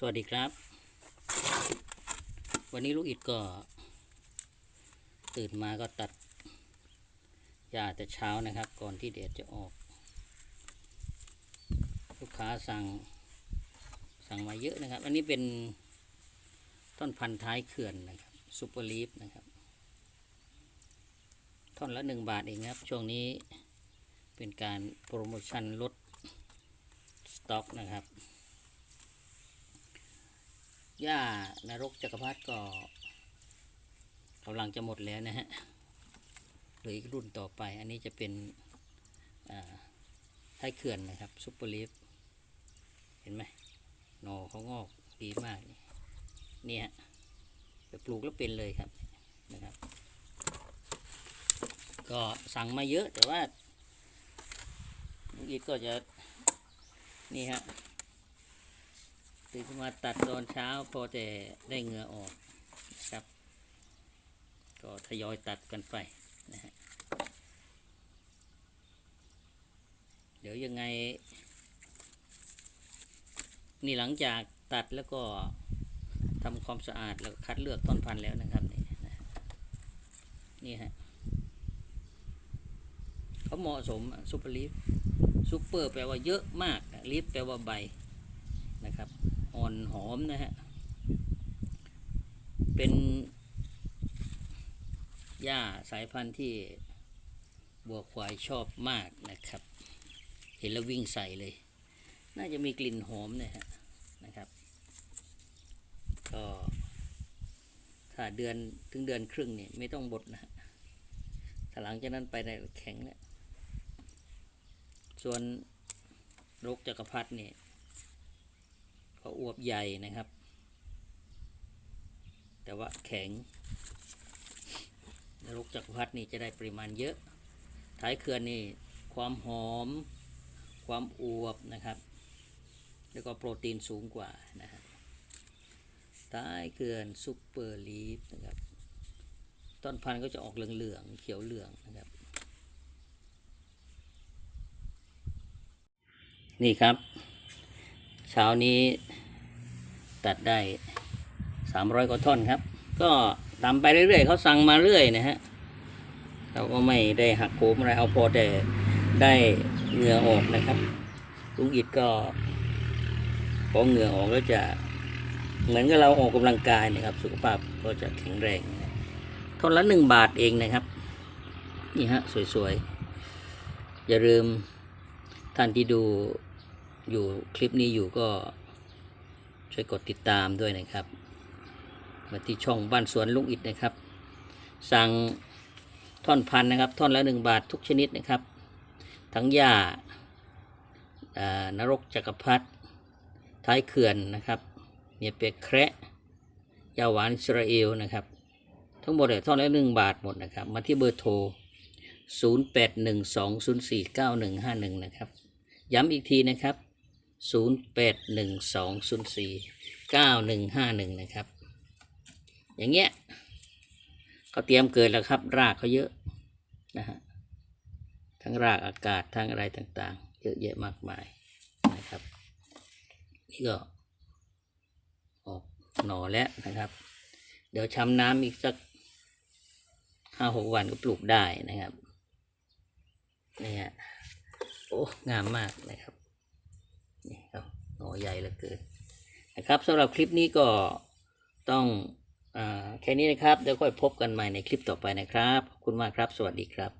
สวัสดีครับ วันนี้ลูกอิดก็ ตื่นมาก็ตัดหญ้าแต่เช้านะครับ ก่อนที่แดดจะออก ลูกค้าสั่งสั่งมาเยอะนะครับ อันนี้เป็นต้นพันธุ์ท้ายเขื่อนนะครับซูเปอร์ลีฟนะครับท่อนละหนึ่งบาทเองครับ ช่วงนี้เป็นการโปรโมชั่นลดสต็อกนะครับ หญ้านรกจักรพรรดิก็กำลังจะหมดแล้วนะฮะหลืออีกรุ่นต่อไป อันนี้จะเป็นท้ายเขื่อนนะครับซุปเปอร์ลีฟเห็นไหมหนอเขางอกดีมากนี่นี่ฮะไปปลูกแล้วเป็นเลยครับนะครับ ก็สั่งมาเยอะแต่ว่าอีกก็จะนี่ฮะ ตื่มาตัดตอนเช้าพอแต่ได้เหงื่อออกนะครับ ก็ทยอยตัดกันไปนะฮะเดี๋ยวยังไง นี่หลังจากตัดแล้วก็ทำความสะอาดแล้วคัดเลือกต้นพันธุ์แล้วนะครับนี่นะนี่ฮะเขาเหมาะสมซุปเปอร์ลีฟซุปเปอร์แปลว่าเยอะมากลีฟแปลว่าใบนะครับ อ่อนหอมนะฮะ เป็นหญ้าสายพันธุ์ที่บัวควายชอบมากนะครับ เห็นแล้ววิ่งใส่เลย น่าจะมีกลิ่นหอมนะฮะนะครับก็ถ้าเดือนถึงเดือนครึ่งเนี่ยไม่ต้องบดนะฮะถ้าหลังจากนั้นไปในแข็งแล้วส่วนรกจักรพรรดิเนี่ย เขาอวบใหญ่นะครับ แต่ว่าแข็งนรกจักรพรรดินี่จะได้ปริมาณเยอะ ท้ายเขื่อนนี่ความหอม ความอวบนะครับ แล้วก็โปรตีนสูงกว่านะฮะท้ายเขื่อนซุปเปอร์ลีฟนะครับ ต้นพันธุ์ก็จะออกเหลืองๆเขียวเหลืองนะครับ นี่ครับ เช้านี้ ตัดได้สามร้อยกว่าท่อนครับ ก็ตามไปเรื่อยๆเขาสั่งมาเรื่อยนะฮะเราก็ไม่ได้หักโหมอะไรเอาพอแต่ได้เหงื่อออกนะครับลุงอิดก็พอเหงื่อออกแล้วจะเหมือนกับเราออกกำลังกายนะครับ สุขภาพก็จะแข็งแรงท่อนละหนึ่งบาทเองนะครับ นี่ฮะสวยๆ อย่าลืมท่านที่ดูอยู่คลิปนี้อยู่ก็ ช่วยกดติดตามด้วยนะครับ มาที่ช่องบ้านสวนลุงอิดนะครับ สั่งท่อนพันนะครับ ท่อนละหนึ่งบาททุกชนิดนะครับ ทั้งหญ้านรกจักรพรรดิท้ายเขื่อนนะครับเนี่ยเป็ดแคระยาหวานอิสราเอลนะครับ ทั้งหมดเนี่ยท่อนละหนึ่งบาทหมดนะครับ มาที่เบอร์โทร 0 8 1 2 0 4 9 1 5 1 นะครับ ย้ำอีกทีนะครับ 0 8 1 2 0 4 9 1 5 1 นะครับ อย่างเงี้ยเขาเตรียมเกิดแล้วครับ รากเขาเยอะนะฮะทั้งรากอากาศทั้งอะไรต่างๆ เยอะแยะมากมายนะครับ นี่ก็ออกหน่อแล้วนะครับ เดี๋ยวช้ำน้ำอีกสักห้าหกวันก็ปลูกได้นะครับนี่ฮะโอ้ งามมากนะครับ นี่ครับหน่อใหญ่เหลือเกินนะครับสำหรับคลิปนี้ก็ต้องอาแค่นี้นะครับ เดี๋ยวค่อยพบกันใหม่ในคลิปต่อไปนะครับ ขอบคุณมากครับ สวัสดีครับ